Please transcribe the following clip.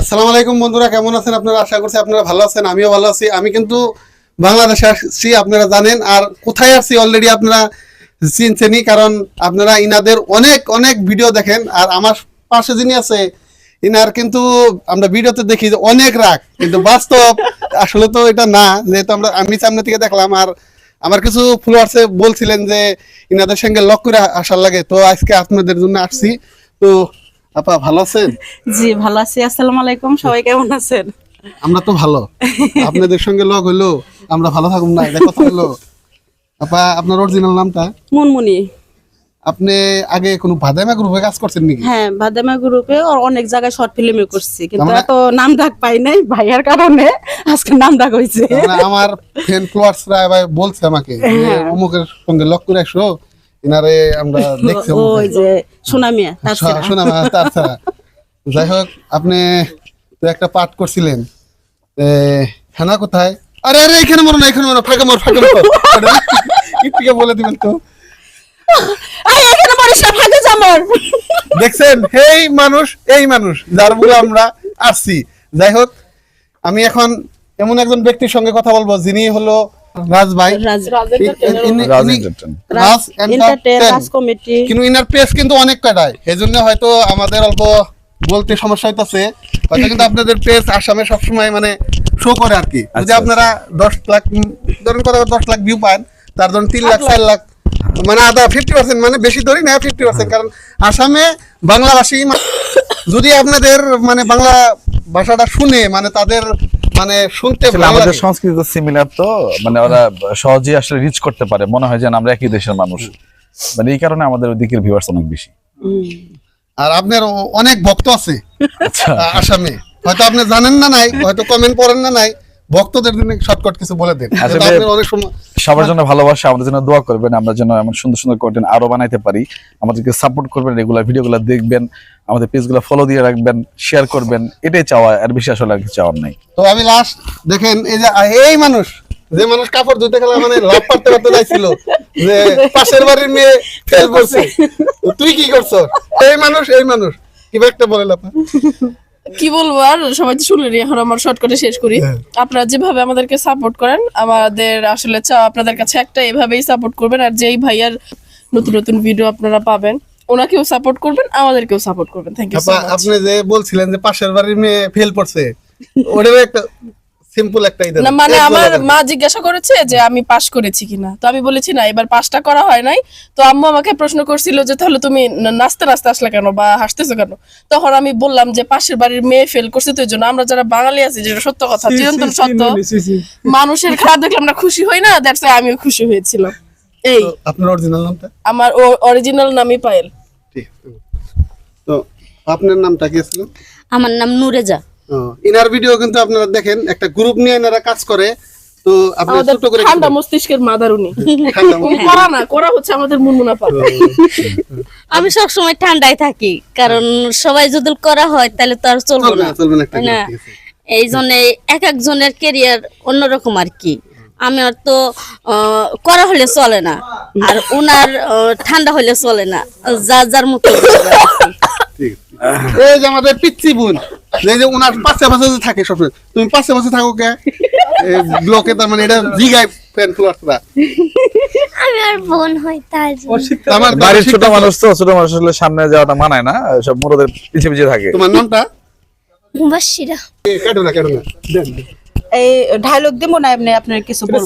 আসসালামু আলাইকুম বন্ধুরা, কেমন আছেন আপনারা? আশা করছি আপনারা ভালো আছেন, আমিও ভালো আছি। আমি কিন্তু বাংলাদেশে আসছি, আপনারা জানেন, আর কোথায় আসছি অলরেডি আপনারা চিনছেনই, কারণ আপনারা ইনাদের অনেক অনেক ভিডিও দেখেন, আর আমার পাশে যিনি আছে, ইনার কিন্তু আমরা ভিডিওতে দেখি যে অনেক রাগ, কিন্তু বাস্তব, আসলে তো এটা না, যেহেতু আমরা, আমি সামনে থেকে দেখলাম, আর আমার কিছু ফলোয়ার্সে বলছিলেন যে ইনাদের সঙ্গে লক করে আসার লাগে, তো আজকে আপনাদের জন্য আসছি। তো আপা ভালো আছেন? জি ভালো আছি। আসসালামু আলাইকুম সবাই কেমন আছেন? আমরা তো ভালো। আপনাদের সঙ্গে লগ হইল আমরা ভালো থাকুন না এটা কথা হলো আপা আপনার অরিজিনাল নামটা? মুনমুনি। আপনি আগে কোনো ভাদাইমা গ্রুপে কাজ করছেন নাকি? হ্যাঁ বাদামা গ্রুপে অনেক জায়গায় শর্ট ফিল্মে করছি কিন্তু এত নাম ডাক পাই নাই ভাইয়ার কারণে আজকে নাম ডাক হয়েছে মানে আমার ফ্রেন্ড ফলোয়ার্সরা বলছে আমাকে হ্যাঁ। অমুকের সঙ্গে লক করে আসো। আমরা দেখছি ওই যে সুনামিয়া তার ছাড়া। যাই হোক আপনি তো একটা পাঠ করছিলেন। হেনা কোথায়? আরে আরে এখানে মরো না এখানে মরো ফাঁকা মর ফাঁকা মর। একটুকে বলে দিবেন তো। আই, এখানে মরিস না, ভাগে যা মর। দেখছেন? এই মানুষ এই মানুষ যার বলে আমরা আসছি যাই হোক আমি এখন এমন একজন ব্যক্তির সঙ্গে কথা বলব যিনি হলো রাজ ভাই রাজ- কমিটি কিন্তু ইনার পেজ কিন্তু অনেক কাটায়। এই হয়তো আমাদের অল্প বলতে সমস্যা হইতাছে। হয়তো কিন্তু আপনাদের পেজ আসামে সবসময় মানে শো করে আর কি। যদি আচ্ছা, আপনারা দশ লাখ ধরেন কথা দশ লাখ ভিউ পান তার ধরুন তিন লাখ চার লাখ মানে আধা ফিফটি পার্সেন্ট মানে বেশি ধরি না ফিফটি পার্সেন্ট কারণ আসামে বাংলাভাষী যদি আপনাদের মানে বাংলা ভাষাটা শুনে মানে তাদের মানে শুনতে আমাদের সংস্কৃতি তো সিমিলার তো মানে ওরা সহজেই আসলে রিচ করতে পারে। মনে হয় যেন আমরা একই দেশের মানুষ। মানে এই কারণে আমাদের ওই দিকের ভিউয়ার্স অনেক বেশি। আর আপনার অনেক ভক্ত আছে আচ্ছা। আসামে। হয়তো আপনি জানেন না নাই হয়তো কমেন্ট পড়েন না নাই। ভক্তদের জন্য শর্টকাট কিছু বলে দেন। আপনার সময় সবার জন্য ভালোবাসা আমাদের জন্য দোয়া করবেন আমরা যেন এমন সুন্দর সুন্দর কন্টেন্ট আরও বানাইতে পারি। আমাদেরকে সাপোর্ট করবেন রেগুলার ভিডিওগুলো দেখবেন আমাদের পেজগুলো ফলো দিয়ে রাখবেন শেয়ার করবেন এটাই চাওয়া আর বেশি আসলে আর কিছু চাওয়ার নাই। তো আমি লাস্ট দেখেন এই যে এই মানুষ যে মানুষ কাপড় ধুতে গেলে মানে লাভ পারতে পারতে যাইছিল যে পাশের বাড়ির মেয়ে ফেল করছে। তুই কি করছ এই মানুষ এই মানুষ। কি একটা বলে লাপা কি বলব আর? সবাই তো শুনলেনি এখন আমার শর্টকাটে শেষ করি। হ্যাঁ। আপনারা যেভাবে আমাদেরকে সাপোর্ট করেন আমাদের আসলে চাও আপনাদের কাছে একটা এভাবেই সাপোর্ট করবেন আর যেই ভাইয়ার নতুন নতুন ভিডিও আপনারা পাবেন ওনাকেও সাপোর্ট করবেন আমাদেরকেও সাপোর্ট করবেন। থ্যাংক ইউ আপনি যে বলছিলেন যে পাশের বাড়ির মেয়ে ফেল পড়ছে ওটারও একটা সিম্পল একটা ইদার না মানে আমার মা জিজ্ঞাসা করেছে যে আমি পাশ করেছি কিনা? তো আমি বলেছি না এবার পাশটা করা হয় নাই। তো আম্মু আমাকে প্রশ্ন করছিল যে তাহলে তুমি নাচতে নাচতে আসলে কেন বা হাসতেছো কেন? তখন আমি বললাম যে পাশের বাড়ির মেয়ে ফেল করছে তো জন্য আমরা যারা বাঙালি আছি যেটা সত্য কথা চিরন্তন সত্য মানুষের খারাপ দেখলে আমরা খুশি হই না দ্যাটস আমিও খুশি হয়েছিলাম। এই। আপনার অরিজিনাল নামটা? আমার অরিজিনাল নামই পায়েল। ঠিক। তো আপনার নামটা কি ছিল? আমার নাম নুরেজা। ইনার ভিডিও কিন্তু আপনারা দেখেন একটা গ্রুপ নিয়ে এনারা কাজ করে। তো আপনি আমাদের ছোট করে ঠান্ডা মস্তিষ্কের মাদার উনি ঠান্ডা করা না করা হচ্ছে আমাদের মুনমুনা পা আমি সবসময় ঠান্ডায় থাকি কারণ সবাই যদি করা হয় তাহলে তো আর চলবে না। চলবে না না ঠিক আছে। এই জন্য এক একজনের কেরিয়ার অন্যরকম আর কি। আমার তো আহ, করা হলে চলে না আর ওনার আহ, ঠান্ডা হলে চলে না যা যার মতো। ঠিক আছে। এই যে আমাদের পিচ্ছি বোন। এই যে ওনার পাশে পাশে থাকে সবসময় তুমি পাশে পাশে থাকো কে? ব্লকে তার মানে এটা জিগায় ফ্যান ফলোয়ার্সরা আমি আর বোন হই তার আমার বাড়ির ছোট মানুষ তো ছোট মানুষ আসলে সামনে যাওয়াটা মানায় না সব মোড়দের পিছিয়ে পিছিয়ে থাকে। তোমার নামটা? মুবাশিরা। এ, কাটো না কাটো না। দেন, দেন। এই ডায়লগ দেবো না এমনি আপনার কিছু বলব?